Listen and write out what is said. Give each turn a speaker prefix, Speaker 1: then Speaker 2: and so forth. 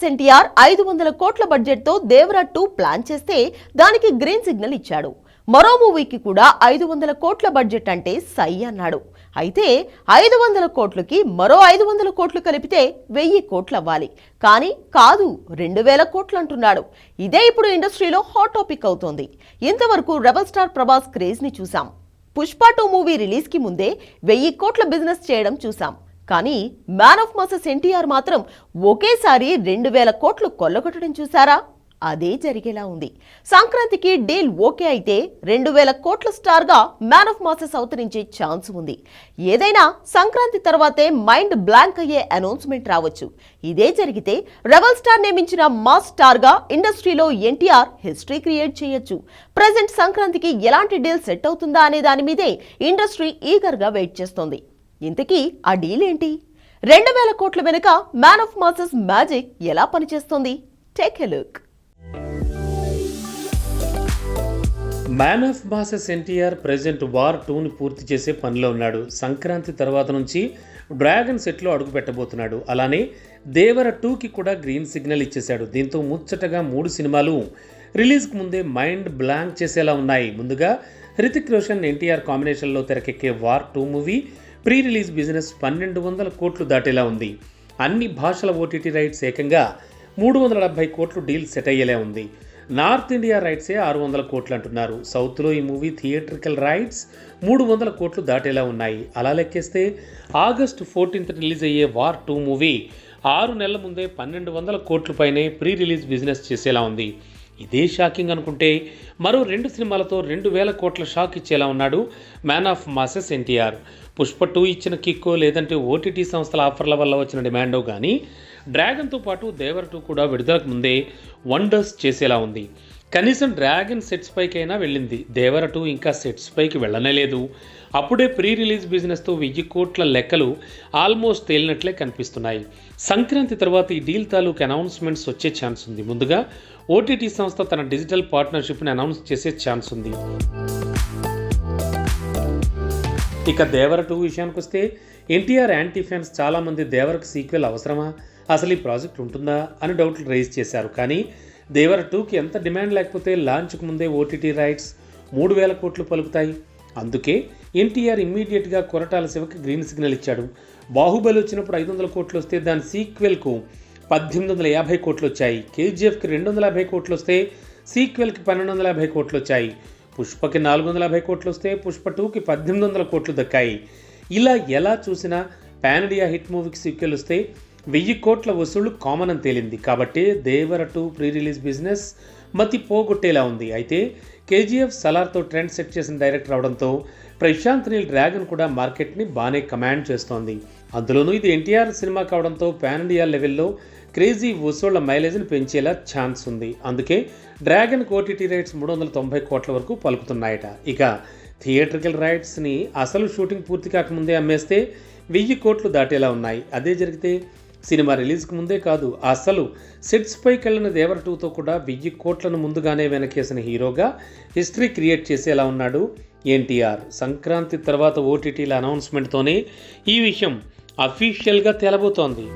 Speaker 1: Masses NTR ఐదు వందల కోట్ల బడ్జెట్తో దేవరా టూ ప్లాన్ చేస్తే దానికి గ్రీన్ సిగ్నల్ ఇచ్చాడు. మరో మూవీకి కూడా ఐదు వందల కోట్ల బడ్జెట్ అంటే సై అన్నాడు. అయితే ఐదు వందల కోట్లకి మరో ఐదు వందల కోట్లు కలిపితే వెయ్యి కోట్లు అవ్వాలి. కానీ కాదు రెండు వేల కోట్లు అంటున్నాడు. ఇదే ఇప్పుడు ఇండస్ట్రీలో హాట్ టాపిక్ అవుతోంది. ఇంతవరకు రెబల్ స్టార్ ప్రభాస్ క్రేజ్ని చూసాం పుష్ప టూ మూవీ రిలీజ్కి ముందే వెయ్యి కోట్ల బిజినెస్ చేయడం చూసాం కానీ మ్యాన్ ఆఫ్ మాసెస్ ఎన్టీఆర్ మాత్రం ఒకేసారి రెండు వేల కోట్లు కొల్లగొట్టడం చూసారా అదే జరిగేలా ఉంది. సంక్రాంతికి డీల్ ఓకే అయితే రెండు వేల కోట్ల స్టార్గా మ్యాన్ ఆఫ్ మాసెస్ అవతరించే ఛాన్స్ ఉంది. ఏదైనా సంక్రాంతి తర్వాతే మైండ్ బ్లాంక్ అయ్యే అనౌన్స్మెంట్ రావచ్చు. ఇదే జరిగితే రెబల్ స్టార్ నియమించిన మాస్ స్టార్గా ఇండస్ట్రీలో ఎన్టీఆర్ హిస్టరీ క్రియేట్ చేయొచ్చు. ప్రజెంట్ సంక్రాంతికి ఎలాంటి డీల్ సెట్ అవుతుందా అనే దాని మీదే ఇండస్ట్రీ ఈగర్గా వెయిట్ చేస్తోంది. ఇంతకీ ఆ డీల్ ఏంటి? రెండు వేల కోట్ల వెనుక మ్యాన్ ఆఫ్ మాసెస్ మ్యాజిక్ ఎలా పనిచేస్తోంది? Take a look
Speaker 2: man of masses NTR present war టూని పూర్తి చేసే పనిలో ఉన్నాడు. సంక్రాంతి తర్వాత నుంచి డ్రాగన్ సెట్లో అడుగు పెట్టబోతున్నాడు. అలానే దేవర టూకి కూడా గ్రీన్ సిగ్నల్ ఇచ్చేశాడు. దీంతో ముచ్చటగా మూడు సినిమాలు రిలీజ్కి ముందే మైండ్ బ్లాంక్ చేసేలా ఉన్నాయి. ముందుగా హృతిక్ రోషన్ ఎన్టీఆర్ కాంబినేషన్లో తెరకెక్కే war two movie pre release business పన్నెండు వందల కోట్లు దాటేలా ఉంది. అన్ని భాషల ఓటీటీ రైట్స్ ఏకంగా మూడు వందల డెబ్బై కోట్లు డీల్ సెట్ అయ్యేలా ఉంది. నార్త్ ఇండియా రైట్సే ఆరు వందల కోట్లు అంటున్నారు. సౌత్లో ఈ మూవీ థియేట్రికల్ రైట్స్ మూడు వందల కోట్లు దాటేలా ఉన్నాయి. అలా లెక్కేస్తే ఆగస్టు ఫోర్టీన్త్ రిలీజ్ అయ్యే వార్ టూ మూవీ ఆరు నెలల ముందే పన్నెండు వందల కోట్ల పైనే ప్రీ రిలీజ్ బిజినెస్ చేసేలా ఉంది. ఇదే షాకింగ్ అనుకుంటే మరో రెండు సినిమాలతో రెండు వేల కోట్ల షాక్ ఇచ్చేలా ఉన్నాడు man of masses NTR. Pushpa two ఇచ్చిన కిక్కో లేదంటే ఓటీటీ సంస్థల ఆఫర్ల వల్ల వచ్చిన డిమాండో కానీ డ్రాగన్తో పాటు దేవర్ టూ కూడా విడుదలకు ముందే వండర్స్ చేసేలా ఉంది. కనీసం డ్రాగన్ సెట్స్ పైకైనా వెళ్ళింది. దేవర టూ ఇంకా సెట్స్ పైకి వెళ్ళనే లేదు. అప్పుడే ప్రీ రిలీజ్ బిజినెస్తో వెయ్యి కోట్ల లెక్కలు ఆల్మోస్ట్ తేలినట్లే కనిపిస్తున్నాయి. సంక్రాంతి తర్వాత ఈ డీల్ తాలూకు అనౌన్స్మెంట్స్ వచ్చే ఛాన్స్ ఉంది. ముందుగా ఓటీటీ సంస్థ తన డిజిటల్ పార్ట్నర్షిప్ని అనౌన్స్ చేసే ఛాన్స్ ఉంది. ఇక దేవర టూ విషయానికి వస్తే ఎన్టీఆర్ యాంటీ ఫ్యాన్స్ చాలామంది దేవరకు సీక్వెల్ అవసరమా? అసలు ఈ ప్రాజెక్ట్ ఉంటుందా? అని డౌట్లు రైజ్ చేశారు. కానీ దేవర టూకి ఎంత డిమాండ్ లేకపోతే లాంచ్కు ముందే ఓటీటీ రైట్స్ మూడు వేల కోట్లు పలుకుతాయి. అందుకే ఎన్టీఆర్ ఇమ్మీడియట్గా కొరటాల శివకి గ్రీన్ సిగ్నల్ ఇచ్చాడు. బాహుబలి వచ్చినప్పుడు ఐదు వందల కోట్లు వస్తే దాని సీక్వెల్కు పద్దెనిమిది వందల యాభై కోట్లు వచ్చాయి. కేజీఎఫ్కి రెండు వందల యాభై కోట్లు వస్తే సీక్వెల్కి పన్నెండు వందల యాభై కోట్లు వచ్చాయి. పుష్పకి నాలుగు వందల యాభై కోట్లు వస్తే పుష్ప టూకి పద్దెనిమిది వందల కోట్లు దక్కాయి. ఇలా ఎలా చూసినా పాన్ ఇండియా హిట్ మూవీకి సీక్వెల్ వస్తే వెయ్యి కోట్ల వసూళ్ళు కామన్ అని తేలింది. కాబట్టి Devara two pre release business మతి పోగొట్టేలా ఉంది. అయితే కేజీఎఫ్ సలార్తో ట్రెండ్ సెట్ చేసిన డైరెక్టర్ అవడంతో ప్రశాంత్ నీల్ డ్రాగన్ కూడా మార్కెట్ని బాగానే కమాండ్ చేస్తోంది. అందులోనూ ఇది ఎన్టీఆర్ సినిమా కావడంతో పాన్ ఇండియా లెవెల్లో క్రేజీ వసూళ్ళ మైలేజ్ని పెంచేలా ఛాన్స్ ఉంది. అందుకే డ్రాగన్ ఓటీటీ రైట్స్ మూడు వందల తొంభై కోట్ల వరకు పలుకుతున్నాయట. ఇక థియేట్రికల్ రైట్స్ని అసలు షూటింగ్ పూర్తి కాకముందే అమ్మేస్తే వెయ్యి కోట్లు దాటేలా ఉన్నాయి. అదే జరిగితే సినిమా రిలీజ్కి ముందే కాదు అసలు సెట్స్ పైకి వెళ్ళిన దేవర టూతో కూడా వెయ్యి కోట్లను ముందుగానే వెనకేసిన హీరోగా హిస్టరీ క్రియేట్ చేసేలా ఉన్నాడు ఎన్టీఆర్. సంక్రాంతి తర్వాత ఓటీటీల అనౌన్స్మెంట్తోనే ఈ విషయం అఫీషియల్గా తేలబోతోంది.